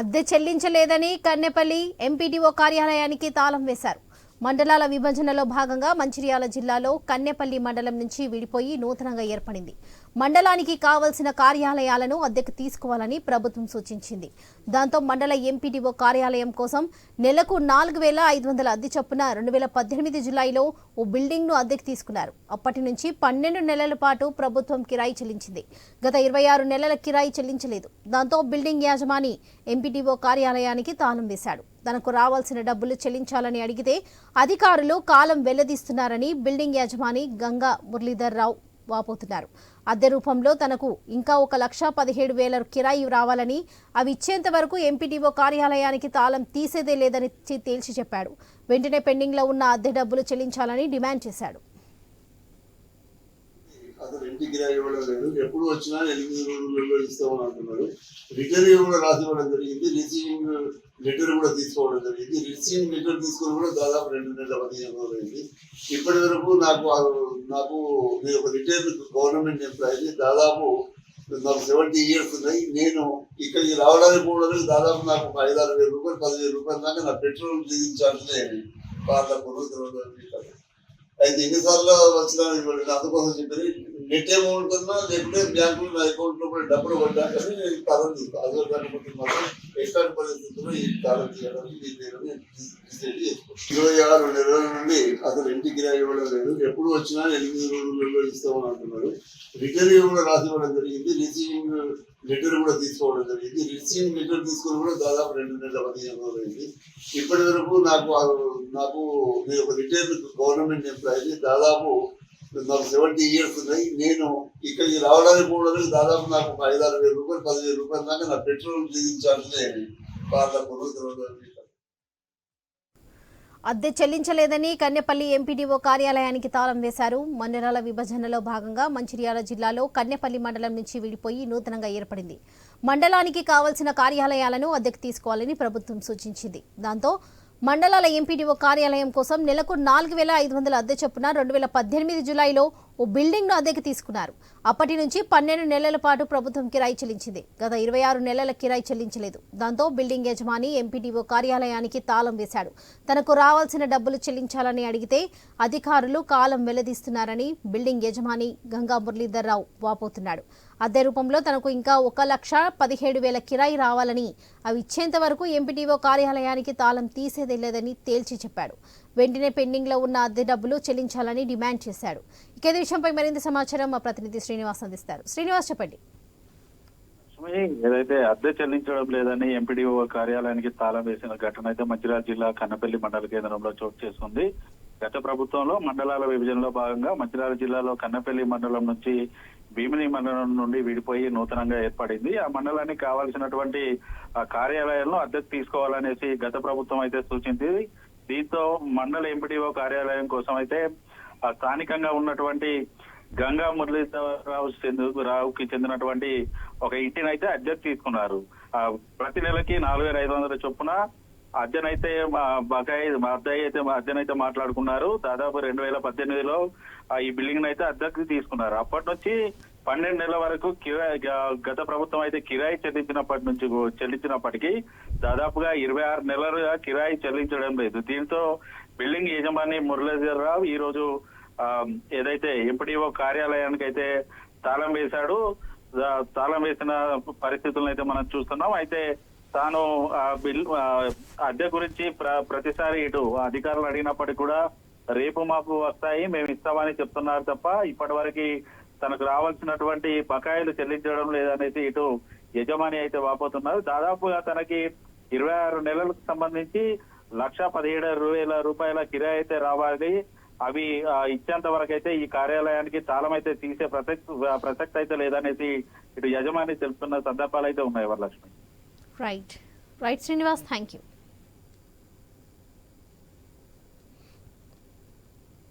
అద్దె చెల్లించలేదని కన్నెపల్లి ఎంపీడీఓ కార్యాలయానికి తాళం వేశారు. మండలాల విభజనలో భాగంగా మంచిర్యాల జిల్లాలో కన్నెపల్లి మండలం నుంచి విడిపోయి నూతనంగా ఏర్పడింది. మండలానికి కావలసిన కార్యాలయాలను అద్దెకు తీసుకోవాలని ప్రభుత్వం సూచించింది. దాంతో మండల ఎంపీడీఓ కార్యాలయం కోసం నెలకు నాలుగు వేల ఐదు వందల అద్దె చొప్పున రెండు వేల పద్దెనిమిది జులైలో ఓ బిల్డింగ్ను అద్దెకు తీసుకున్నారు. అప్పటి నుంచి పన్నెండు నెలల పాటు ప్రభుత్వం కిరాయి చెల్లించింది. గత ఇరవై ఆరు నెలల కిరాయి చెల్లించలేదు. దాంతో బిల్డింగ్ యాజమాని ఎంపీడీఓ కార్యాలయానికి తాళం వేశాడు. తనకు రావాల్సిన డబ్బులు చెల్లించాలని అడిగితే అధికారులు కాలం వెల్లదీస్తున్నారని బిల్డింగ్ యజమాని గంగా మురళీధర్ రావు వాపోతున్నారు. అద్దె రూపంలో తనకు ఇంకా ఒక లక్ష పదిహేడు వేల కిరాయి రావాలని అవి ఇచ్చేంత వరకు ఎంపీడీఓ కార్యాలయానికి తాళం తీసేదే లేదని తేల్చి చెప్పాడు. వెంటనే పెండింగ్లో ఉన్న అద్దె డబ్బులు చెల్లించాలని డిమాండ్ చేశాడు. అసలు ఇంటికి ఇవ్వడం లేదు. ఎప్పుడు వచ్చినా ఎనిమిది రోజుల్లో ఇస్తామని అంటున్నారు. రిటర్న్ కూడా రాసి ఇవ్వడం జరిగింది. రిసీవింగ్ లెటర్ కూడా తీసుకోవడం జరిగింది. రిసీవింగ్ లెటర్ తీసుకొని కూడా దాదాపు రెండు నెలల పదిహేను రోజులు అయింది. ఇప్పటి వరకు నాకు నాకు నేను ఒక రిటైర్డ్ గవర్నమెంట్ ఎంప్లాయీ దాదాపు నాకు సెవెంటీ ఇయర్స్ ఉన్నాయి. నేను ఇక్కడికి రావడానికి పోవడానికి దాదాపు నాకు ఒక ఐదు ఆరు వేల రూపాయలు పదివేల రూపాయల దాకా నా పెట్రోల్ డీజిల్ ఛార్జ్లే పార్లకు అయితే ఎన్నిసార్లు వచ్చినా ఇవ్వండి అందుకోసం చెప్పి నెట్ అమౌంట్ అన్నా లేకపోతే బ్యాంకులో నా అకౌంట్లో కూడా డబ్బులు పడ్డాకని నేను కాలం తీసుకో అదే దాన్ని మాత్రం ఎట్లాంటి పరిస్థితుల్లో ఈ కాలం తీయడానికి డిసైడ్ చేసుకో ఇరవై ఆరు నెలల నుండి అసలు ఇంటికి కిరాయి ఇవ్వడం లేదు. ఎప్పుడు వచ్చినా ఎనిమిది రోజుల్లో ఇస్తామని అంటున్నారు. రిటర్న్ కూడా రాసి ఇవ్వడం జరిగింది రిసీవింగ్ లెటర్ కూడా తీసుకోవడం జరిగింది. రిసీవింగ్ లెటర్ తీసుకుని కూడా దాదాపు రెండు నెలల పదిహేను రోజులు అయింది. ఇప్పటి వరకు నాకు ఆ- నాకు నేను ఒక రిటైర్డ్ గవర్నమెంట్ ఎంప్లాయీని దాదాపు నాకు సెవెంటీ ఇయర్స్ ఉన్నాయి. నేను ఇక్కడికి రావడానికి పోవడానికి దాదాపు నాకు ఒక ఐదు ఆరు వేల రూపాయలు పదివేల రూపాయలు దాకా నా పెట్రోల్ డీజిల్ ఛార్జ్లే పార్లకు అద్దె చెల్లించలేదని కన్నెపల్లి ఎంపీడీఓ కార్యాలయానికి తాళం వేశారు. మండలాల విభజనలో భాగంగా మంచిర్యాల జిల్లాలో కన్నెపల్లి మండలం నుంచి విడిపోయి నూతనంగా ఏర్పడింది. మండలానికి కావలసిన కార్యాలయాలను అద్దెకు తీసుకోవాలని ప్రభుత్వం సూచించింది. దాంతో మండలాల ఎంపీడీఓ కార్యాలయం కోసం నెలకు నాలుగు వేల ఐదు వందల అద్దె చొప్పున రెండు వేల పద్దెనిమిది జులైలో ఓ బిల్డింగ్ను అద్దెకు తీసుకున్నారు. అప్పటి నుంచి పన్నెండు నెలల పాటు ప్రభుత్వం కిరాయి చెల్లించింది. గత ఇరవై ఆరు నెలల కిరాయి చెల్లించలేదు. దాంతో బిల్డింగ్ యజమాని ఎంపీడీఓ కార్యాలయానికి తాళం వేశాడు. తనకు రావాల్సిన డబ్బులు చెల్లించాలని అడిగితే అధికారులు కాలం వెల్లదీస్తున్నారని బిల్డింగ్ యజమాని గంగా మురళీధర్ రావు వాపోతున్నాడు. అద్దె రూపంలో తనకు ఇంకా ఒక లక్ష పదిహేడు వేల కిరాయి రావాలని అవి ఇచ్చేంత వరకు ఎంపీడీఓ కార్యాలయానికి తాళం తీసేదే లేదని తేల్చి చెప్పాడు. వెంటనే పెండింగ్లో ఉన్న అద్దె డబ్బులు చెల్లించాలని డిమాండ్ చేశాడు ఇక విషయంపై మరింత సమాచారం మా ప్రతినిధి శ్రీనివాస్ అందిస్తారు. శ్రీనివాస్ చెప్పండి. ఏదైతే అద్దె చెల్లించడం లేదని ఎంపీడీఓ కార్యాలయానికి తాళం వేసిన ఘటన అయితే మంచిర్యాల జిల్లా కన్నపల్లి మండల కేంద్రంలో చోటు చేసుకుంది. గత ప్రభుత్వంలో మండలాల విభజనలో భాగంగా మంచిర్యాల జిల్లాలో కన్నపల్లి మండలం నుంచి భీమిని మండలం నుండి విడిపోయి నూతనంగా ఏర్పడింది. ఆ మండలానికి కావాల్సినటువంటి కార్యాలయాలను అద్దెకు తీసుకోవాలనేసి గత ప్రభుత్వం అయితే సూచించింది. దీంతో మండల ఎంపీడీఓ కార్యాలయం కోసం అయితే స్థానికంగా ఉన్నటువంటి గంగా మురళీధరరావు రావుకి చెందినటువంటి ఒక ఇంటిని అయితే అద్దెకు తీసుకున్నారు. ప్రతి నెలకి నాలుగు వేల ఐదు వందల చొప్పున అద్దెనైతే మా బకాయి మా అద్దె అయితే మా అద్దెనైతే మాట్లాడుకున్నారు. దాదాపు రెండు వేల పద్దెనిమిదిలో ఈ బిల్డింగ్ అయితే అద్దెకు తీసుకున్నారు. అప్పటి నుంచి పన్నెండు నెలల వరకు కిరాయి గత ప్రభుత్వం అయితే కిరాయి చెల్లించినప్పటి నుంచి చెల్లించినప్పటికీ దాదాపుగా ఇరవై ఆరు నెలలుగా కిరాయి చెల్లించడం లేదు. దీంతో బిల్డింగ్ యజమాని మురళీధర్ రావు ఈ రోజు ఏదైతే ఎంపీడీఓ కార్యాలయానికి అయితే తాళం వేశాడు తాళం వేసిన పరిస్థితులను అయితే మనం చూస్తున్నాం. అయితే తాను ఆ బిల్ అద్దె గురించి ప్ర- ప్రతిసారి ఇటు అధికారులు అడిగినప్పటికీ కూడా రేపు మాపు వస్తాయి మేము ఇస్తామని చెప్తున్నారు తప్ప ఇప్పటి వరకు తనకు రావాల్సినటువంటి బకాయిలు చెల్లించడం లేదనేసి ఇటు యజమాని అయితే వాపోతున్నారు. దాదాపుగా తనకి ఇరవై ఆరు నెలలకు సంబంధించి లక్ష పదిహేడు వేల రూపాయల కిరాయి అయితే రావాలి. అవి ఇచ్చేంత వరకు అయితే ఈ కార్యాలయానికి తాళం అయితే తీసే ప్రసక్తి ప్రసక్తి అయితే లేదనేసి ఇటు యజమాని తెలుపుతున్న సందర్భాలు అయితే ఉన్నాయి Varalakshmi. Right right Srinivas thank you